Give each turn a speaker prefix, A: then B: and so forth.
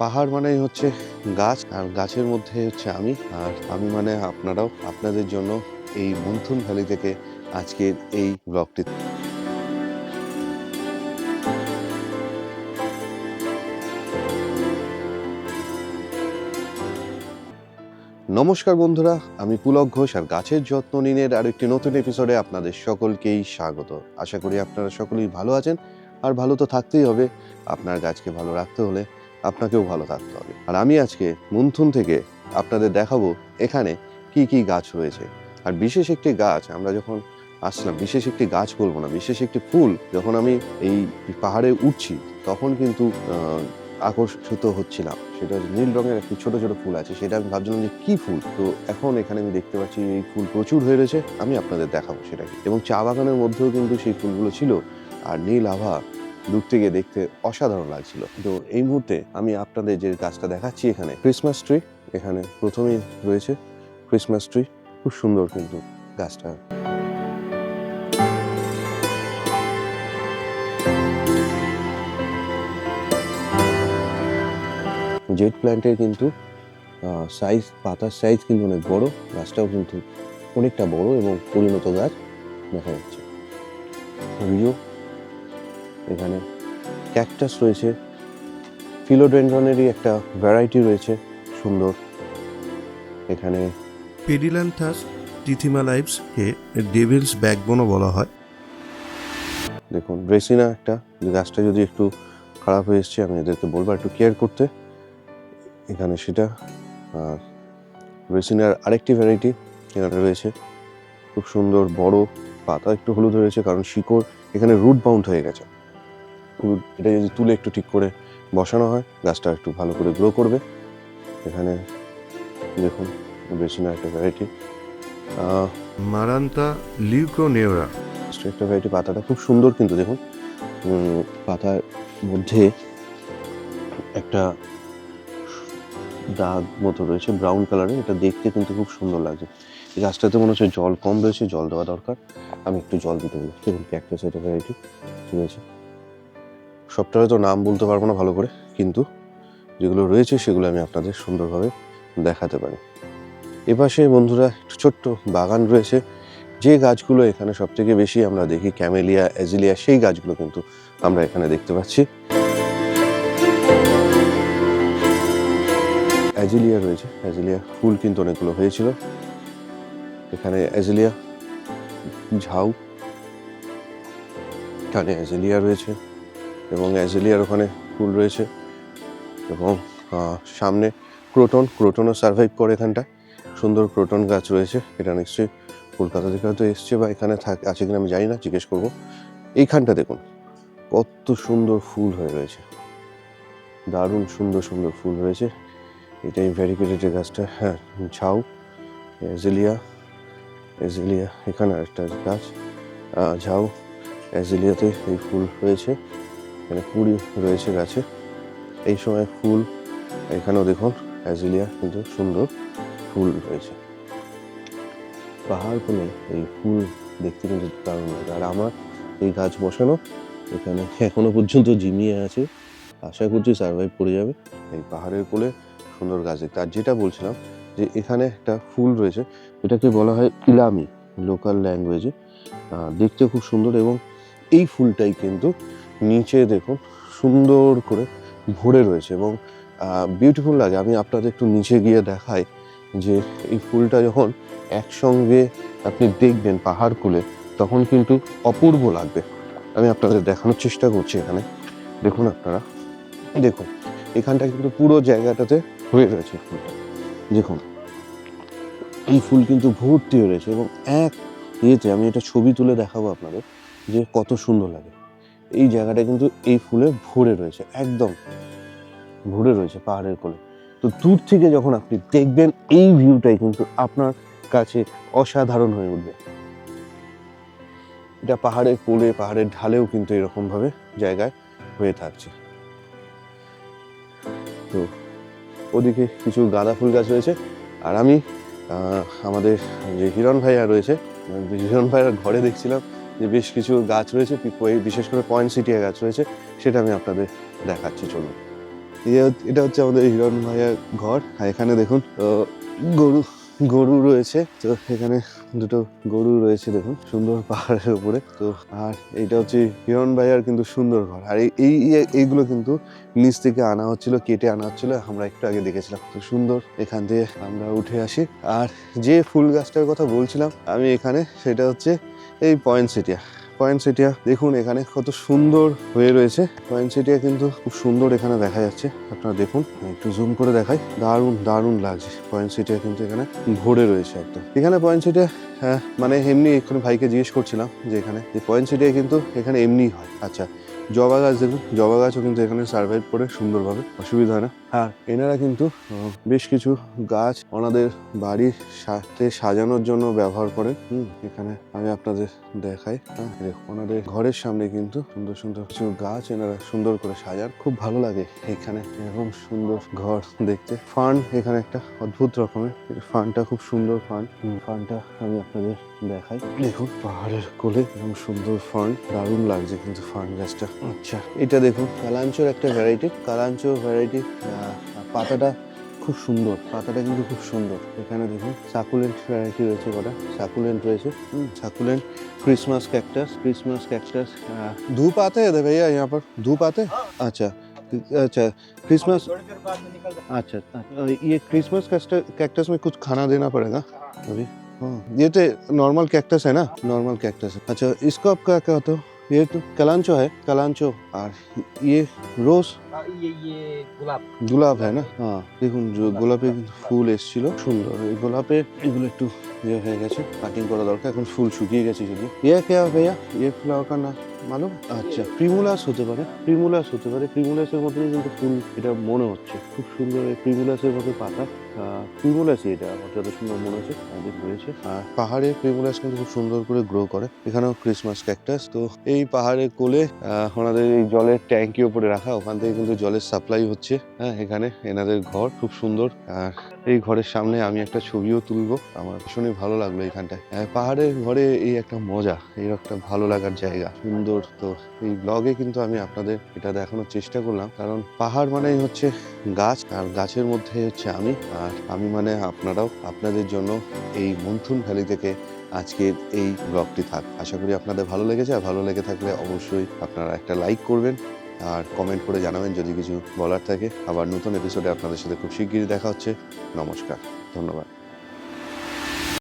A: পাহাড় মানেই হচ্ছে গাছ, আর গাছের মধ্যে হচ্ছে আমি। আর আমি মানে আপনারাও আপনাদের জন্য এই মন্থন ভ্যালি থেকে আজকের এই ব্লগটি। নমস্কার বন্ধুরা, আমি পুলক ঘোষ, আর গাছের যত্ন নিনের আর একটি নতুন এপিসোডে আপনাদের সকলকেই স্বাগত। আশা করি আপনারা সকলেই ভালো আছেন, আর ভালো তো থাকতেই হবে। আপনার গাছকে ভালো রাখতে হলে আপনাকেও ভালো থাকতে হবে। আর আমি আজকে মুন্থুন থেকে আপনাদের দেখাবো এখানে কি কি গাছ রয়েছে আর বিশেষ একটি গাছ, আমরা যখন আসলাম, বিশেষ একটি গাছ বলব না, বিশেষ একটি ফুল, যখন আমি এই পাহাড়ে উঠছি, তখন কিন্তু আকর্ষিত হচ্ছিলাম। সেটা নীল রঙের একটি ছোট ছোট ফুল আছে, সেটা আমি ভাবছিলাম যে কি ফুল? তো এখন এখানে আমি দেখতে পাচ্ছি এই ফুল প্রচুর হয়ে রয়েছে, আমি আপনাদের দেখাবো সেটাকে। এবং চা বাগানের মধ্যেও কিন্তু সেই ফুলগুলো ছিল। আর নীল আভা দূর থেকে দেখতে অসাধারণ লাগছিল। তো এই মুহূর্তে আমি আপনাদের যে গাছটা দেখাচ্ছি এখানে ক্রিসমাস ট্রি এখানে প্রথমেই রয়েছে ক্রিসমাস ট্রি খুব সুন্দর কিন্তু গাছটা। জেট প্ল্যান্টের কিন্তু সাইজ পাতার সাইজ কিন্তু অনেক বড়। গাছটাও কিন্তু অনেকটা বড় এবং পরিণত গাছ দেখা যাচ্ছে। রিও এখানে ক্যাকটাস রয়েছে ফিলোডেন্ড্রনেরই একটা ভ্যারাইটি রয়েছে সুন্দর। এখানে
B: পেডিল্যান্থাস টিথিমালাইভসকে ডেভিলস ব্যাকবোনও বলা হয়।
A: দেখুন রেসিনা একটা গাছটা যদি একটু খারাপ হয়ে এসছে আমি এদেরকে বলব একটু কেয়ার করতে। এখানে সেটা আর রেসিনার আরেকটি ভ্যারাইটি এখানে রয়েছে। খুব সুন্দর বড় পাতা একটু হলুদ হয়েছে কারণ শিকড় এখানে রুট বাউন্ড হয়ে গেছে। এটা যদি তুলে একটু ঠিক করে বসানো হয় গাছটা একটু ভালো করে গ্রো করবে। এখানে দেখুন বেশি না একটা ভ্যারাইটি
B: মারান্তা লিউকোনেওরা।
A: একটা ভ্যারাইটি পাতাটা খুব সুন্দর কিন্তু দেখুন। পাতার মধ্যে একটা দাগ মতো রয়েছে ব্রাউন কালারের এটা দেখতে কিন্তু খুব সুন্দর লাগছে। এই গাছটাতে মনে হচ্ছে জল কম রয়েছে জল দেওয়া দরকার। আমি একটু জল দিতে বলি। দেখুন ক্যাকটাস এটা ভ্যারাইটি রয়েছে। সবটা হয়তো নাম বলতে পারব না ভালো করে, কিন্তু যেগুলো রয়েছে সেগুলো আমি আপনাদের সুন্দরভাবে দেখাতে পারি। এপাশে বন্ধুরা একটু ছোট্ট বাগান রয়েছে। যে গাছগুলো এখানে সব থেকে বেশি আমরা দেখি, ক্যামেলিয়া অ্যাজিলিয়া সেই গাছগুলো কিন্তু আমরা এখানে দেখতে পাচ্ছি। অ্যাজিলিয়া রয়েছে। অ্যাজিলিয়া ফুল কিন্তু অনেকগুলো হয়েছিল। এখানে অ্যাজিলিয়া ঝাউ, এখানে অ্যাজিলিয়া রয়েছে। এবং অ্যাজেলিয়ার ওখানে ফুল রয়েছে এবং সামনে ক্রোটন, ক্রোটনও সার্ভাইভ করে এখানটা সুন্দর ক্রোটন গাছ রয়েছে, এটা নিশ্চয়ই কলকাতা থেকে হয়তো এসছে বা এখানে থাক, আছে কিনা আমি জানি না, জিজ্ঞেস করব। এইখানটা দেখুন, কত সুন্দর ফুল হয়ে রয়েছে। দারুণ সুন্দর সুন্দর ফুল রয়েছে এটাই ভ্যারিকেটেড গাছটা হ্যাঁ ঝাউ এজেলিয়া এজেলিয়া এখানে আরেকটা গাছ ঝাউ এজেলিয়াতে এই ফুল রয়েছে এখানে কুড়ি রয়েছে গাছে। এই সময় ফুল, এখানেও দেখুন, অ্যাজিলিয়া কিন্তু সুন্দর ফুল রয়েছে। পাহাড় কোণে এই ফুল দেখতে কিন্তু দারুণ লাগে। আর আমার এই গাছ বসানো এখানে এখনও পর্যন্ত জিমিয়ে আছে। আশা করছি সার্ভাইভ করে যাবে। এই পাহাড়ের কোলে সুন্দর গাছ দেখতে। আর যেটা বলছিলাম যে এখানে একটা ফুল রয়েছে, এটাকে বলা হয় ইলামি লোকাল ল্যাঙ্গুয়েজে দেখতে খুব সুন্দর এবং এই ফুলটাই কিন্তু নিচে দেখুন সুন্দর করে ভরে রয়েছে এবং বিউটিফুল লাগে। আমি আপনাদের একটু নিচে গিয়ে দেখাই যে এই ফুলটা যখন একসঙ্গে আপনি দেখবেন পাহাড় কুলে, তখন কিন্তু অপূর্ব লাগবে। আমি আপনাদের দেখানোর চেষ্টা করছি এখানে। দেখুন আপনারা। দেখুন, এখানটা কিন্তু পুরো জায়গাটাতে হয়ে রয়েছে ফুলটা। দেখুন, এই ফুল কিন্তু ভর্তি হয়ে রয়েছে এবং এক ইয়েতে আমি এটা ছবি তুলে দেখাবো আপনাদের যে কত সুন্দর লাগে। এই জায়গাটা কিন্তু এই ফুলে ভরে রয়েছে, একদম ভরে রয়েছে পাহাড়ের কোলে। তো দূর থেকে যখন আপনি দেখবেন, এই ভিউটাই কিন্তু আপনার কাছে অসাধারণ হয়ে উঠবে। এটা পাহাড়ের কোলে, পাহাড়ের ঢালেও কিন্তু এরকম ভাবে জায়গায় হয়ে থাকছে। তো ওদিকে কিছু গাঁদা ফুল গাছ রয়েছে, আর আমি আমাদের যে হিরণ ভাইয়া রয়েছে, হিরণ ভাইয়ার ঘরে দেখছিলাম যে বেশ কিছু গাছ রয়েছে বিশেষ করে পয়েন্ট সিটিয়া গাছ রয়েছে, সেটা আমি আপনাদের দেখাচ্ছি, চলুন। ইয়ে এটা হচ্ছে আমাদের হিরণ ভাইয়ার ঘর। এখানে দেখুন গরু গরু রয়েছে। তো এখানে দুটো গরু রয়েছে, দেখুন, সুন্দর পাহাড়ের উপরে। তো আর এইটা হচ্ছে হিরণ ভাইয়ার কিন্তু সুন্দর ঘর। আর এই- এইগুলো কিন্তু নিচ থেকে আনা হচ্ছিল, কেটে আনা হচ্ছিল, আমরা একটু আগে দেখেছিলাম। তো সুন্দর, এখান থেকে আমরা উঠে আসি। আর যে ফুল গাছটার কথা বলছিলাম, আমি এখানে, সেটা হচ্ছে এই পয়েন্ট সিটিয়া পয়েন্ট সিটিয়া দেখুন এখানে কত সুন্দর হয়ে রয়েছে। পয়েন্ট সিটিয়া কিন্তু খুব সুন্দর এখানে দেখা যাচ্ছে। আপনারা দেখুন একটু জুম করে দেখাই। দারুণ দারুণ লাগছে। পয়েন্ট সিটিয়া কিন্তু এখানে ভরে রয়েছে একদম। এখানে পয়েন্ট সিটিয়া হ্যাঁ মানে এমনি এখানে ভাইকে জিজ্ঞেস করছিলাম যে এখানে, যে পয়েন্ট সিটিয়া কিন্তু এখানে এমনি হয়। আচ্ছা জবা গাছ দেখুন, জবা গাছও কিন্তু এখানে সার্ভাইভ করে সুন্দরভাবে, অসুবিধা হয় না। আর এনারা কিন্তু বেশ কিছু গাছ ওনাদের বাড়ির সাথে সাজানোর জন্য ব্যবহার করেন হুম, এখানে আমি আপনাদের দেখাই। হ্যাঁ ওনাদের ঘরের সামনে কিন্তু সুন্দর সুন্দর কিছু গাছ এনারা সুন্দর করে সাজান। খুব ভালো লাগে এখানে, এরকম সুন্দর ঘর দেখতে। ফান এখানে একটা অদ্ভুত রকমের, ফানটা খুব সুন্দর ফান। ফানটা আমি আপনাদের দেখাই। দেখুন, পাহাড়ের কোলে এরকম সুন্দর ফান, দারুণ লাগছে কিন্তু ফান গাছটা। আচ্ছা এটা দেখুন কালাঞ্চোর একটা ভ্যারাইটি কালাঞ্চো ভ্যারাইটি পাতাটা খুব সুন্দর পাতাটা কিন্তু খুব সুন্দর এখানে দেখুন সাকুলেন্ট ভ্যারাইটি রয়েছে কটা সাকুলেন্ট রয়েছে succulent Christmas cactus Christmas cactus धूप आते हैं भैया यहाँ पर धूप आते हैं अच्छा अच्छा क्रिसमस अच्छा अ, ये क्रिसमस कैक्टस में कुछ खाना देना पड़ेगा अभी हाँ ये तो नॉर्मल कैक्टस है ना नॉर्मल कैक्टस है अच्छा इसको आप क्या कहते हो ये तो कलांचो है कलांचो और ये रोज
C: हाँ, ये ये गुलाब
A: গোলাপ হ্যাঁ না হ্যাঁ দেখুন যে গোলাপে কিন্তু ফুল এসেছিল সুন্দর এই গোলাপে এগুলো একটু ইয়ে হয়ে গেছে কাটিং করা দরকার এখন ফুল শুকিয়ে গেছে যদি ইয়ে কে ভাইয়া ইয়ে ফ্লাওয়ার কা নাম মালুম আচ্ছা প্রিমুলাস হতে পারে প্রিমুলাস হতে পারে প্রিমুলাসের মতনই কিন্তু ফুল এটা মনে হচ্ছে খুব সুন্দর এই প্রিমুলাসের মতো পাতা প্রিমুলাসই এটা, আমার যত সুন্দর মনে হচ্ছে আমাদের রয়েছে আর পাহাড়ে প্রিমুলাস কিন্তু খুব সুন্দর করে গ্রো করে। এখানেও ক্রিসমাস ক্যাকটাস তো এই পাহাড়ের কোলে ওনাদের এই জলের ট্যাঙ্কি ওপরে রাখা, ওখান থেকে কিন্তু জলের সাপ্লাই হচ্ছে। হ্যাঁ এখানে এনাদের ঘর, খুব সুন্দর। আর এই ঘরের সামনে আমি একটা ছবিও তুলবো। আমার ভীষণই ভালো লাগল এখানটায়। পাহাড়ের ঘরে এই একটা মজা, এই একটা ভালো লাগার জায়গা, সুন্দর। তো এই ব্লগে কিন্তু আমি আপনাদের এটা দেখানোর চেষ্টা করলাম। কারণ পাহাড় মানেই হচ্ছে গাছ, আর গাছের মধ্যে হচ্ছে আমি। আর আমি মানে আপনারাও আপনাদের জন্য এই মন্থুন ভ্যালি থেকে আজকের এই ব্লগটি থাক। আশা করি আপনাদের ভালো লেগেছে। আর ভালো লেগে থাকলে অবশ্যই আপনারা একটা লাইক করবেন আর কমেন্ট করে জানাবেন যদি কিছু বলার থাকে। আবার নতুন এপিসোডে আপনাদের সাথে খুব শিগগিরই দেখা হচ্ছে। নমস্কার। ধন্যবাদ।